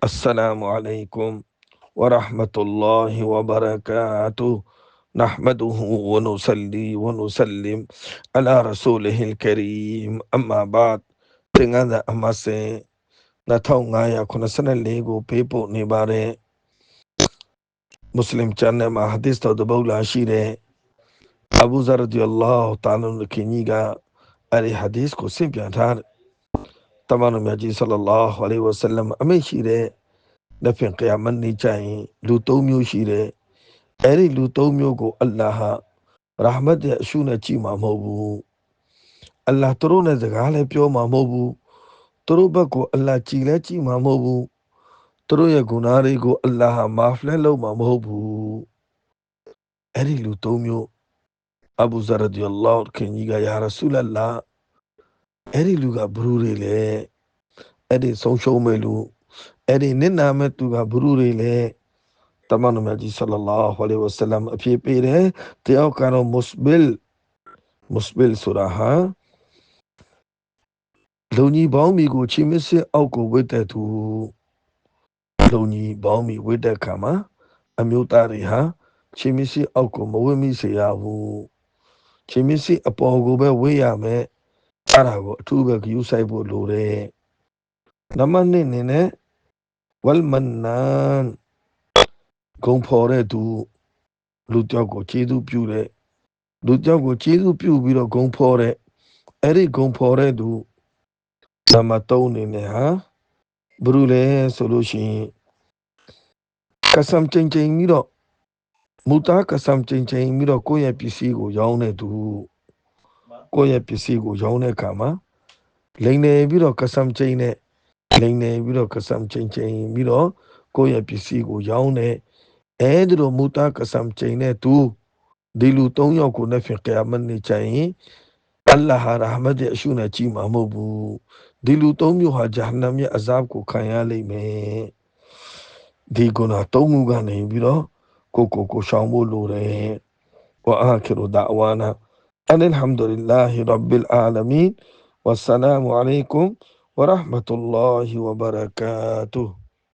السلام عليكم ورحمة الله وبركاته. نحمده ونصلي ونسلم على رسوله الكريم. أما بعد تنغادا أما سي نتاو غايا كنا سنة ليغو بيبو نباري. مسلم چانے ما حدث تو دبولا شیرے أبو ذر رضی اللہ تعالیٰ عنہ کی نیگا ارے حدیث کو سیم پیان تھار تمانو میاجی صلی اللہ علیہ وسلم امی شیرے လိုင်ဝဆလမ်အမိန့်ရှိတဲ့လက်ဖြင့်ကယာမတ်နေ့ကျရင်လူ၃မျိုးရှိတဲ့အဲ့ဒီလူ၃မျိုးကိုအလ္လာဟ်ရာဟမတ်ရဲ့အရှုနဲ့ကြည်မှာမဟုတ်ဘူးအလ္လာဟ်သူတို့နဲ့စကားလည်းပြောမှာမဟုတ်ဘူးသူတို့ဘက်ကိုအလ္လာဟ်ကြည်လည်းကြည်မှာမဟုတ်ဘူးသူတို့ရဲ့ဂုဏတွေကိုအလ္လာဟ်မာဖလည်းလုပ်မှာမဟုတ်ဘူးအဲ့ဒီလူ၃မျိုးအဘူဇရဒီအလ္လာဟ်ခင်ကြီးကယာရဆူလလာအဲ့ဒီလူကဘရူတွေလေအဲ့ဒီဆုံးရှုံးမဲ့လူ အဲ့ဒီနစ်နာမဲ့သူကဘရူတွေလေတမန်တော်မြတ်ကြီးဆလလာဟူအလိုင်ဝဆလမ်အဖြစ်ပေးတယ်တယောက်ကတော့မုစဘီလ်မုစဘီလ်ဆိုတာဟာလုံကြီးပေါင်းမီကိုချင်းမစစ်အောက်ကိုဝိတ်တဲ့သူလုံကြီးပေါင်းမီဝိတ်တဲ့ခါမှာအမျိုးသားတွေဟာချင်းမစစ်အောက်ကိုမဝိမိစေရဘူးချင်းမစစ်အပေါ်ကိုပဲဝိရမယ်အဲ့ဒါကိုအထူးပဲဂယူဆိုင်ဖို့လိုတယ်နံပါတ်1အနေနဲ့ ဝလ်မန်နန်ဂုံဖော်တဲ့သူလူတယောက်ကိုကျေးဇူးပြုတဲ့လူတယောက်ကိုကျေးဇူးပြုပြီးတော့ဂုံဖော်တဲ့အဲ့ဒီဂုံဖော်တဲ့သူနံပါတ်3အနေနဲ့ဟာဘယ်လိုလဲဆိုလို့ရှိရင်ကဆမ်ချင်းချင်းပြီးတော့မူတာကဆမ်ချင်းချင်းပြီးတော့ကိုယ့်ရဲ့ပစ္စည်းကိုရောင်းတဲ့သူကိုယ့်ရဲ့ပစ္စည်းကိုရောင်းတဲ့အခါမှာလိန်နေပြီးတော့ကဆမ်ချင်းနဲ့ လိမ့်နေပြီးတော့ကဆမ်ချင်းချင်းပြီးတော့ကိုယ့်ရဲ့ပစ္စည်းကိုရောင်းတဲ့အဲဒီလိုမူတာကဆမ်ချင်းနဲ့သူဒီလူ၃ယောက်ကိုနဲ့ဖင်ကယာမတ်နေ့ကျရင်အလ္လာဟ်ရာဟမတ်ရဲ့အရှုနဲ့ကြီးမှာမဟုတ်ဘူးဒီလူ၃မျိုးဟာဂျာဟနမ်ရဲ့အဇာဘ်ကိုခံရလိမ့်မယ်ဒီကုနာ၃ခုကနေပြီးတော့ကိုကိုကိုရှောင်ဖို့လိုတယ်ဝအာခိရဒါဝါနာအလ်ဟမ်ဒူလ illah ရဘ်ဘီလ်အာလမီန်ဝဆလာမ်အလိုင်ကွမ် ورحمة الله وبركاته.